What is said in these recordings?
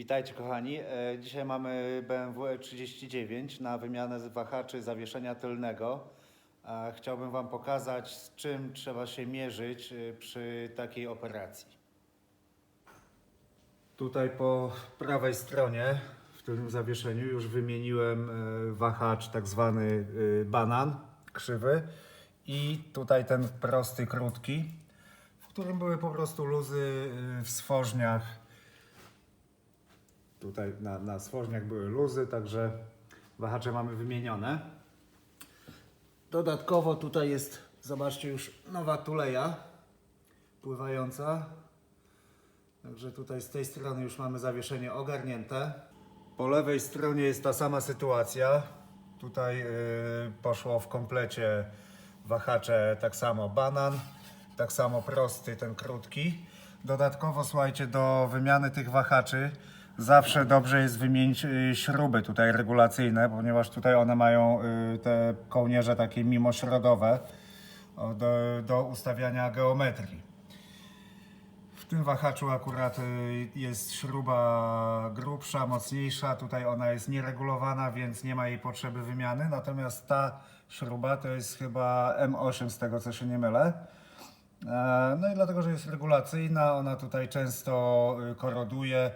Witajcie kochani. E, Dzisiaj mamy BMW E39 na wymianę wahaczy zawieszenia tylnego. E, Chciałbym Wam pokazać, z czym trzeba się mierzyć e, przy takiej operacji. Tutaj po prawej stronie w tym zawieszeniu już wymieniłem e, wahacz tak zwany e, banan krzywy i tutaj ten prosty, krótki, w którym były po prostu luzy e, w stworzniach Tutaj na, na stworzniach były luzy, także wahacze mamy wymienione. Dodatkowo tutaj jest, zobaczcie, już nowa tuleja pływająca. Także tutaj z tej strony już mamy zawieszenie ogarnięte. Po lewej stronie jest ta sama sytuacja. Tutaj yy, poszło w komplecie wahacze tak samo banan, tak samo prosty, ten krótki. Dodatkowo słuchajcie, do wymiany tych wahaczy zawsze dobrze jest wymienić y, śruby tutaj regulacyjne, ponieważ tutaj one mają y, te kołnierze takie mimośrodowe do, do ustawiania geometrii. W tym wahaczu akurat y, jest śruba grubsza, mocniejsza. Tutaj ona jest nieregulowana, więc nie ma jej potrzeby wymiany. Natomiast ta śruba to jest chyba M8 z tego co się nie mylę. E, No i dlatego, że jest regulacyjna, ona tutaj często koroduje.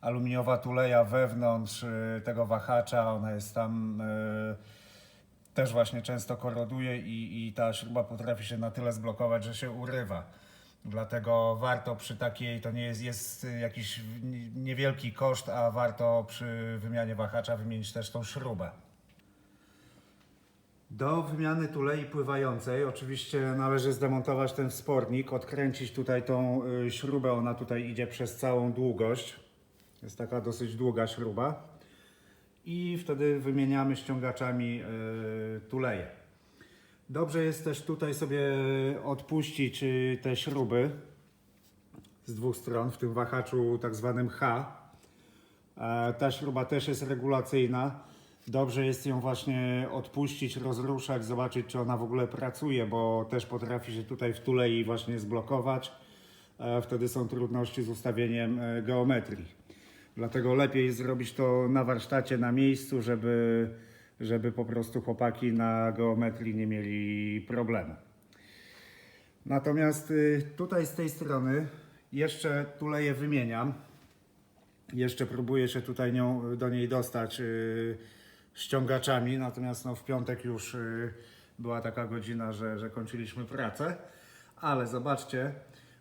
Aluminiowa tuleja wewnątrz y, tego wahacza, ona jest tam y, też właśnie często koroduje i, i ta śruba potrafi się na tyle zblokować, że się urywa. Dlatego warto przy takiej, to nie jest, jest jakiś niewielki koszt, a warto przy wymianie wahacza wymienić też tą śrubę. Do wymiany tulei pływającej oczywiście należy zdemontować ten wspornik, odkręcić tutaj tą y, śrubę, ona tutaj idzie przez całą długość. Jest taka dosyć długa śruba. I wtedy wymieniamy ściągaczami y, tuleje. Dobrze jest też tutaj sobie odpuścić y, te śruby z dwóch stron w tym wahaczu tak zwanym H. E, Ta śruba też jest regulacyjna. Dobrze jest ją właśnie odpuścić, rozruszać, zobaczyć, czy ona w ogóle pracuje, bo też potrafi się tutaj w tulei właśnie zblokować. E, Wtedy są trudności z ustawieniem e, geometrii. Dlatego lepiej zrobić to na warsztacie, na miejscu, żeby, żeby po prostu chłopaki na geometrii nie mieli problemu. Natomiast y, tutaj z tej strony jeszcze tuleję wymieniam. Jeszcze próbuję się tutaj nią, do niej dostać y, ściągaczami, natomiast no, w piątek już y, była taka godzina, że, że kończyliśmy pracę. Ale zobaczcie,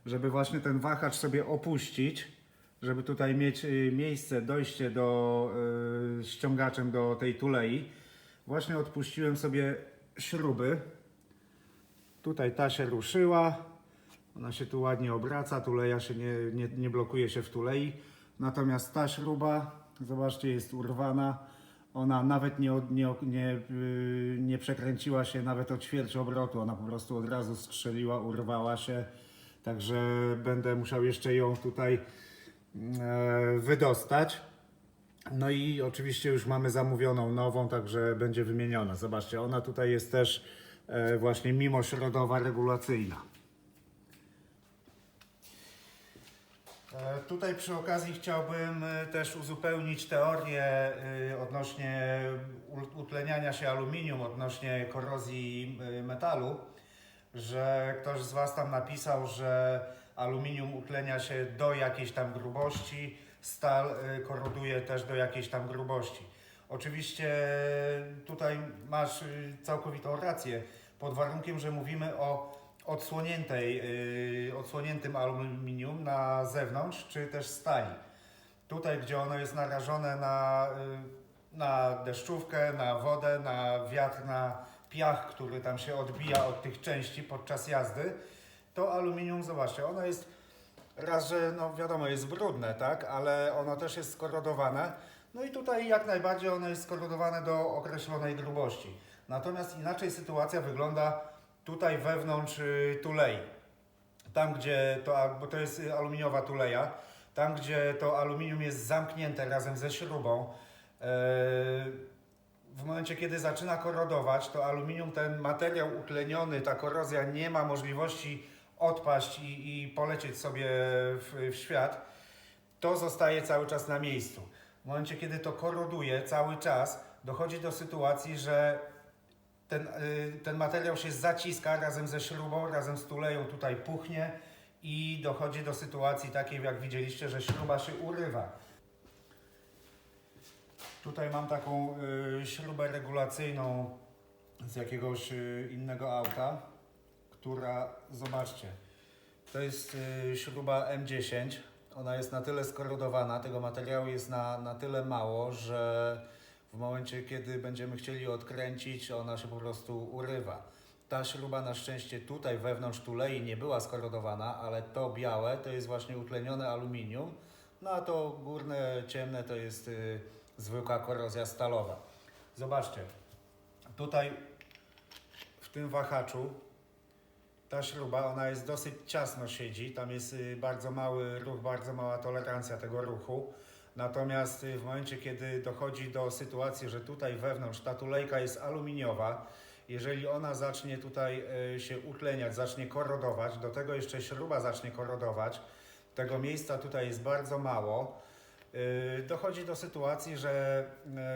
żeby właśnie ten wahacz sobie opuścić, żeby tutaj mieć y, miejsce, dojście do y, ściągaczem do tej tulei, właśnie odpuściłem sobie śruby. Tutaj ta się ruszyła, ona się tu ładnie obraca, tuleja się nie, nie, nie blokuje się w tulei. Natomiast ta śruba, zobaczcie, jest urwana. Ona nawet nie, nie, nie, yy, nie przekręciła się nawet o ćwierć obrotu. Ona po prostu od razu strzeliła, urwała się. Także będę musiał jeszcze ją tutaj wydostać. No i oczywiście już mamy zamówioną nową, także będzie wymieniona. Zobaczcie, ona tutaj jest też e, właśnie mimośrodowa, regulacyjna. E, Tutaj przy okazji chciałbym e, też uzupełnić teorię e, odnośnie utleniania się aluminium, odnośnie korozji e, metalu, że ktoś z Was tam napisał, że aluminium utlenia się do jakiejś tam grubości, stal e, koroduje też do jakiejś tam grubości. Oczywiście tutaj masz y, całkowitą rację, pod warunkiem, że mówimy o odsłoniętej, y, odsłoniętym aluminium na zewnątrz, czy też stali. Tutaj, gdzie ono jest narażone na, y, na deszczówkę, na wodę, na wiatr, na piach, który tam się odbija od tych części podczas jazdy, to aluminium, zobaczcie, ono jest raz, że no wiadomo, jest brudne, tak, ale ono też jest skorodowane. No i tutaj jak najbardziej ono jest skorodowane do określonej grubości. Natomiast inaczej sytuacja wygląda tutaj wewnątrz y, tulei. Tam, gdzie to, bo to jest y, aluminiowa tuleja, tam, gdzie to aluminium jest zamknięte razem ze śrubą, e, w momencie, kiedy zaczyna korodować, to aluminium, ten materiał utleniony, ta korozja nie ma możliwości odpaść i, i polecieć sobie w, w świat. to zostaje cały czas na miejscu. W momencie, kiedy to koroduje cały czas, dochodzi do sytuacji, że ten, y, ten materiał się zaciska razem ze śrubą, razem z tuleją tutaj puchnie i dochodzi do sytuacji takiej, jak widzieliście, że śruba się urywa. Tutaj mam taką y, śrubę regulacyjną z jakiegoś y, innego auta, która, zobaczcie, to jest y, śruba M10. Ona jest na tyle skorodowana, tego materiału jest na, na tyle mało, że w momencie, kiedy będziemy chcieli odkręcić, ona się po prostu urywa. Ta śruba na szczęście tutaj wewnątrz tulei nie była skorodowana, ale to białe to jest właśnie utlenione aluminium, no a to górne ciemne to jest y, zwykła korozja stalowa. Zobaczcie, tutaj w tym wahaczu ta śruba, ona jest dosyć ciasno siedzi, tam jest y, bardzo mały ruch, bardzo mała tolerancja tego ruchu. Natomiast y, w momencie, kiedy dochodzi do sytuacji, że tutaj wewnątrz ta tulejka jest aluminiowa, jeżeli ona zacznie tutaj y, się utleniać, zacznie korodować, do tego jeszcze śruba zacznie korodować, tego miejsca tutaj jest bardzo mało, dochodzi do sytuacji, że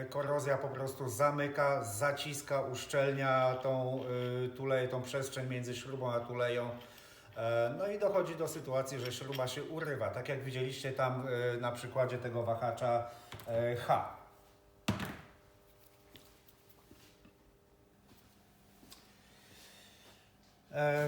y, korozja po prostu zamyka, zaciska, uszczelnia tą y, tuleję, tą przestrzeń między śrubą a tuleją. No i dochodzi do sytuacji, że śruba się urywa, tak jak widzieliście tam na przykładzie tego wahacza H.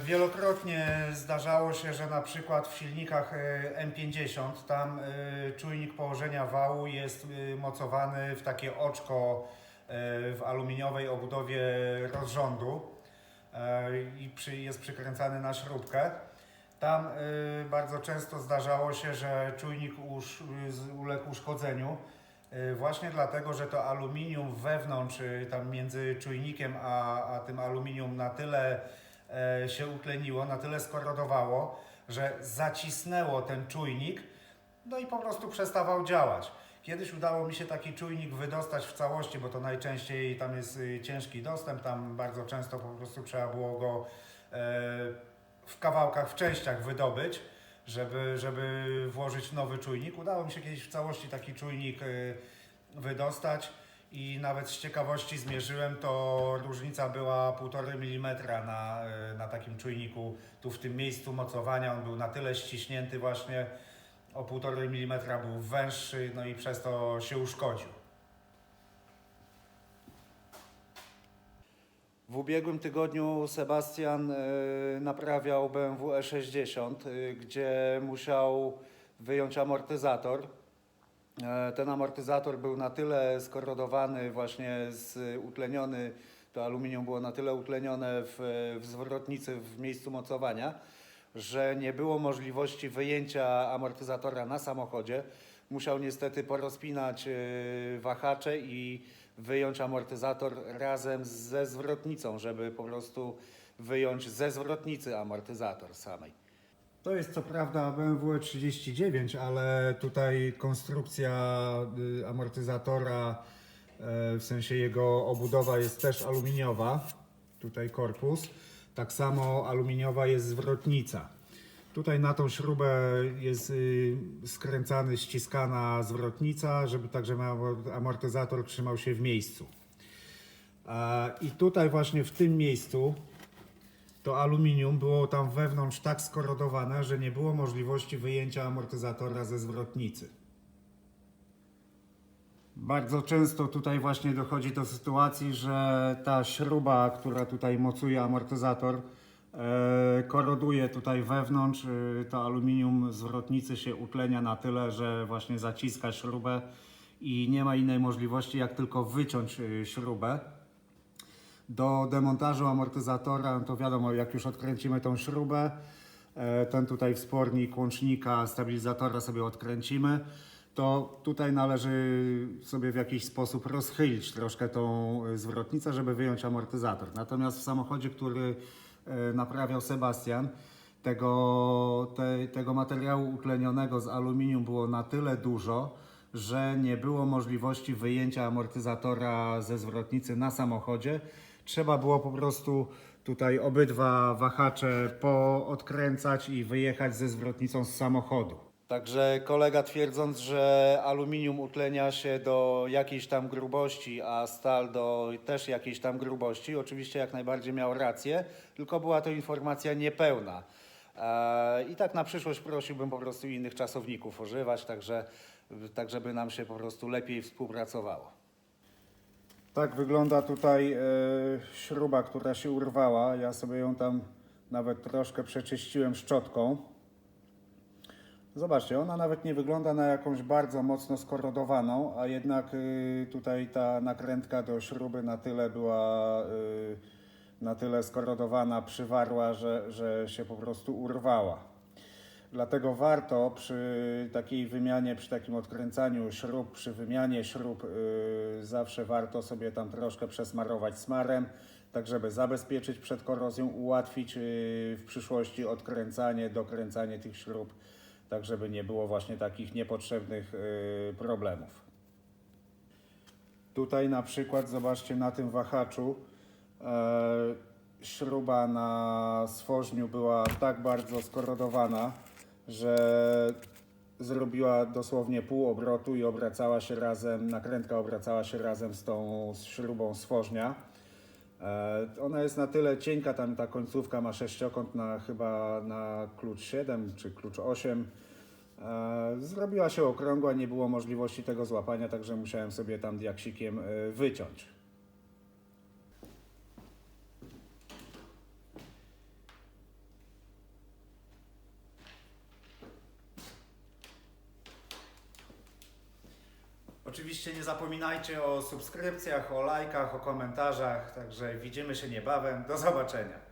Wielokrotnie zdarzało się, że na przykład w silnikach e, M50 tam e, czujnik położenia wału jest e, mocowany w takie oczko e, w aluminiowej obudowie rozrządu e, i jest przykręcany na śrubkę. Tam e, bardzo często zdarzało się, że czujnik uległ uszkodzeniu. e, Właśnie dlatego, że to aluminium wewnątrz, e, tam między czujnikiem a, a tym aluminium na tyle e, się utleniło, na tyle skorodowało, że zacisnęło ten czujnik, no i po prostu przestawał działać. Kiedyś udało mi się taki czujnik wydostać w całości, bo to najczęściej tam jest y, ciężki dostęp, tam bardzo często po prostu trzeba było go e, w kawałkach, w częściach wydobyć, żeby, żeby włożyć nowy czujnik. Udało mi się kiedyś w całości taki czujnik y, wydostać i nawet z ciekawości zmierzyłem, to różnica była 1,5 mm na, y, na takim czujniku, tu w tym miejscu mocowania, on był na tyle ściśnięty właśnie, o 1,5 mm był węższy, no i przez to się uszkodził. W ubiegłym tygodniu Sebastian y, naprawiał BMW E60, y, gdzie musiał wyjąć amortyzator. E, Ten amortyzator był na tyle skorodowany, właśnie z, utleniony, to aluminium było na tyle utlenione w, w zwrotnicy w miejscu mocowania, że nie było możliwości wyjęcia amortyzatora na samochodzie. Musiał niestety porozpinać e, wahacze i wyjąć amortyzator razem ze zwrotnicą, żeby po prostu wyjąć ze zwrotnicy amortyzator samej. To jest co prawda BMW 39, ale tutaj konstrukcja y, amortyzatora, e, w sensie jego obudowa jest też aluminiowa. Tutaj korpus. Tak samo aluminiowa jest zwrotnica. Tutaj na tą śrubę jest y, skręcany, ściskana zwrotnica, żeby także amortyzator trzymał się w miejscu. I tutaj właśnie w tym miejscu to aluminium było tam wewnątrz tak skorodowane, że nie było możliwości wyjęcia amortyzatora ze zwrotnicy. Bardzo często tutaj właśnie dochodzi do sytuacji, że ta śruba, która tutaj mocuje amortyzator, e, koroduje tutaj wewnątrz. E, to aluminium zwrotnicy się utlenia na tyle, że właśnie zaciska śrubę i nie ma innej możliwości jak tylko wyciąć e, śrubę. Do demontażu amortyzatora, to wiadomo, jak już odkręcimy tą śrubę, e, ten tutaj wspornik łącznika, stabilizatora sobie odkręcimy, to tutaj należy sobie w jakiś sposób rozchylić troszkę tą e, zwrotnicę, żeby wyjąć amortyzator. Natomiast w samochodzie, który e, naprawiał Sebastian, tego, te, tego materiału utlenionego z aluminium było na tyle dużo, że nie było możliwości wyjęcia amortyzatora ze zwrotnicy na samochodzie. Trzeba było po prostu tutaj obydwa wahacze poodkręcać i wyjechać ze zwrotnicą z samochodu. Także kolega twierdząc, że aluminium utlenia się do jakiejś tam grubości, a stal do też jakiejś tam grubości, oczywiście jak najbardziej miał rację, tylko była to informacja niepełna. E, I tak na przyszłość prosiłbym po prostu innych czasowników używać, także, tak żeby nam się po prostu lepiej współpracowało. Tak wygląda tutaj e, śruba, która się urwała. Ja sobie ją tam nawet troszkę przeczyściłem szczotką. Zobaczcie, ona nawet nie wygląda na jakąś bardzo mocno skorodowaną, a jednak y, tutaj ta nakrętka do śruby na tyle była y, na tyle skorodowana, przywarła, że, że się po prostu urwała. Dlatego warto przy takiej wymianie, przy takim odkręcaniu śrub, przy wymianie śrub, y, zawsze warto sobie tam troszkę przesmarować smarem, tak żeby zabezpieczyć przed korozją, ułatwić y, w przyszłości odkręcanie, dokręcanie tych śrub, tak żeby nie było właśnie takich niepotrzebnych y, problemów. Tutaj na przykład, zobaczcie na tym wahaczu, e, śruba na stworzniu była tak bardzo skorodowana, że zrobiła dosłownie pół obrotu i obracała się razem, nakrętka obracała się razem z tą śrubą stworznia. E, Ona jest na tyle cienka, tam ta końcówka ma sześciokąt na chyba na klucz 7 czy klucz 8. E, Zrobiła się okrągła, nie było możliwości tego złapania, także musiałem sobie tam diaksikiem e, wyciąć. Oczywiście nie zapominajcie o subskrypcjach, o lajkach, o komentarzach, także widzimy się niebawem. Do zobaczenia.